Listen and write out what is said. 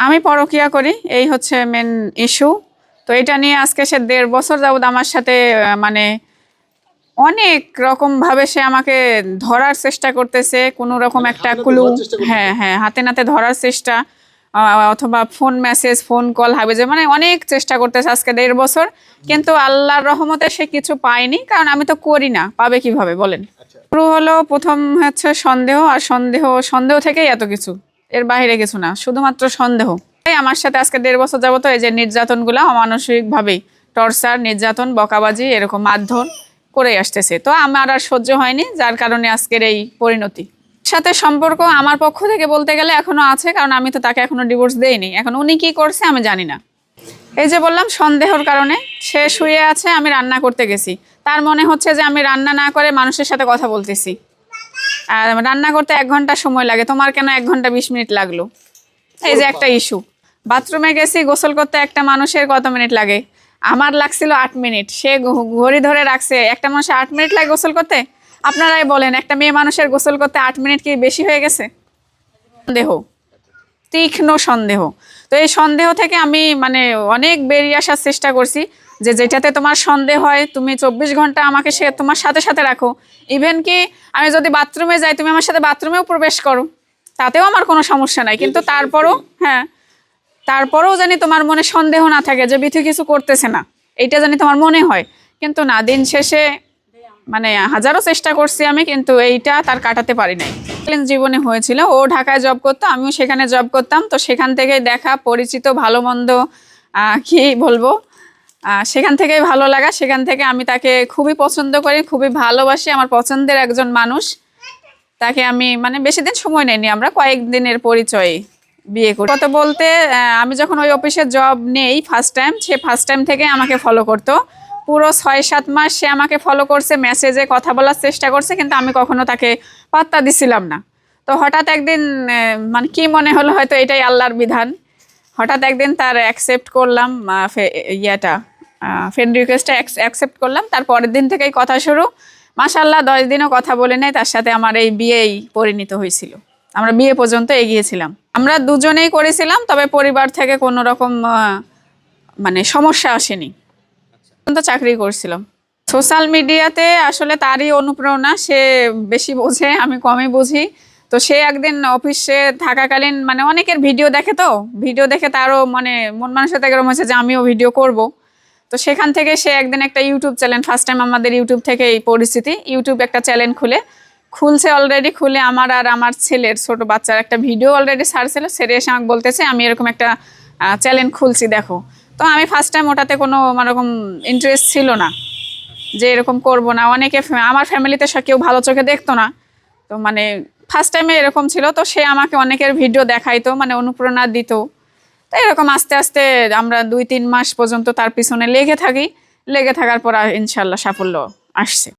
আমি পরকিয়া করি এই হচ্ছে মেন ইস্যু তো এটা নিয়ে আজকে সে দেড় বছর যাবত আমার সাথে মানে অনেক রকম ভাবে সে আমাকে ধরার চেষ্টা করতেছে কোনো রকম একটা হাতে ক্লু? হ্যাঁ হ্যাঁ হাতে নাতে ধরার চেষ্টা অথবা ফোন মেসেজ ফোন কল হাবে যে মানে অনেক চেষ্টা করতেছে আজকে দেড় বছর। কিন্তু আল্লাহর রহমতে সে কিছু পায়নি কারণ আমি তো করি না পাবে কীভাবে বলেন। আচ্ছা। শুরু হলো প্রথম হচ্ছে সন্দেহ আর সন্দেহ সন্দেহ থেকেই এত কিছু। এর বাইরে কিছু না, শুধুমাত্র সন্দেহ। তাই আমার সাথে আজকে দেড় বছর যাবত এই যে নির্যাতনগুলো অমানসিকভাবেই টর্চার, নির্যাতন, বকাবাজি এরকম মারধর করে আসতেছে। তো আমার আর সহ্য হয়নি, যার কারণে আজকের এই পরিণতি। সাথে সম্পর্ক আমার পক্ষ থেকে বলতে গেলে এখনও আছে, কারণ আমি তো তাকে এখনও ডিভোর্স দেইনি। এখন উনি কি করছে আমি জানি না। এই যে বললাম, সন্দেহর কারণে সে শুয়ে আছে, আমি রান্না করতে গেছি। তার মনে হচ্ছে যে আমি রান্না না করে মানুষের সাথে কথা বলতেছি। আর রান্না করতে এক ঘণ্টা সময় লাগে। তোমার কেন এক ঘণ্টা বিশ মিনিট লাগল? এই যে একটা ইস্যু। বাথরুমে গেছি গোসল করতে একটা মানুষের কত মিনিট লাগে? আমার লাগছিল আট মিনিট। সে ঘড়ি ধরে রাখছে একটা মানুষের আট মিনিট লাগে গোসল করতে? আপনারাই বলেন একটা মেয়ে মানুষের গোসল করতে আট মিনিট কি বেশি হয়ে গেছে? সন্দেহ। তীক্ষ্ণ সন্দেহ। তো এই সন্দেহ থেকে আমি মানে অনেক বেরিয়ে আসার চেষ্টা করছি। যে যেটাতে তোমার সন্দেহ হয়, তুমি চব্বিশ ঘণ্টা আমাকে সে তোমার সাথে সাথে রাখো। ইভেন কি আমি যদি বাথরুমে যাই, তুমি আমার সাথে বাথরুমেও প্রবেশ করো। তাতেও আমার কোনো সমস্যা নাই। কিন্তু তারপরও হ্যাঁ তারপরেও জানি তোমার মনে সন্দেহ না থাকে যে বিথু কিছু করতেছে না। এইটা জানি তোমার মনে হয়। কিন্তু না, দিন শেষে মানে হাজারো চেষ্টা করছি আমি, কিন্তু এইটা তার কাটাতে পারি নাই। জীবনে হয়েছিল। ও ঢাকায় জব করতো, আমিও সেখানে জব করতাম। তো সেখান থেকে দেখা, পরিচিত, ভালো মন্দ কি বলব? সেখান থেকেই ভালো লাগা, সেখান থেকে আমি তাকে খুবই পছন্দ করি, খুবই ভালোবাসি, আমার পছন্দের একজন মানুষ। তাকে আমি মানে বেশি দিন সময় নেইনি আমরা কয়েকদিনের পরিচয়ে বিয়ে করি। কত বলতে আমি যখন ওই অফিসে জব নেই ফার্স্ট টাইম সে ফার্স্ট টাইম থেকে আমাকে ফলো করতো। পুরো ছয় সাত মাস সে আমাকে ফলো করছে মেসেজে কথা বলার চেষ্টা করছে, কিন্তু আমি কখনো তাকে পাত্তা দিছিলাম না। তো হঠাৎ একদিন মানে কি মনে হলো হয়তো এটাই আল্লাহর বিধান। হঠাৎ একদিন তার অ্যাকসেপ্ট করলাম ইয়েটা। ফ্রেন্ড রিকোয়েস্টটা অ্যাকসেপ্ট করলাম। তার পরের দিন থেকেই কথা শুরু। মাসাল্লাহ দশ দিনও কথা বলে নেয়। তার সাথে আমার এই বিয়েই পরিণত হয়েছিল। আমরা বিয়ে পর্যন্ত এগিয়েছিলাম। আমরা দুজনেই করেছিলাম, তবে পরিবার থেকে কোনো রকম মানে সমস্যা আসেনি। তো চাকরি করছিলাম। সোশ্যাল মিডিয়াতে আসলে তারই অনুপ্রেরণা। সে বেশি বোঝে, আমি কমই বুঝি। তো সে একদিন অফিসে থাকাকালীন মানে অনেকের ভিডিও দেখে তো। ভিডিও দেখে তারও মানে মন মানুষের থেকে এরকম হয়েছে যে আমিও ভিডিও করব। তো সেখান থেকে সে একদিন একটা ইউটিউব চ্যানেল ফার্স্ট টাইম আমাদের ইউটিউব থেকে এই পরিস্থিতি ইউটিউব একটা চ্যানেল খুলে, খুলছে অলরেডি খুলে আমার আর আমার ছেলের ছোট বাচ্চার একটা ভিডিও অলরেডি ছাড়ছিল, সেরে এসে আমাকে বলতেছে, আমি এরকম একটা চ্যানেল খুলছি, দেখো। তো আমি ফার্স্ট টাইম ওটাতে কোনো রকম ইন্টারেস্ট ছিল না, যে এরকম করব না। অনেকে আমার ফ্যামিলিতে সব কেউ ভালো চোখে দেখতো না। তো মানে ফার্স্ট টাইমে এরকম ছিল, তো সে আমাকে অনেকের ভিডিও দেখাইতো মানে অনুপ্রেরণা দিত। তো এরকম আস্তে আস্তে আমরা দুই, তিন মাস পর্যন্ত তার পিছনে লেগে থাকি। লেগে থাকার পর ইনশাল্লাহ সাফল্য আসছে।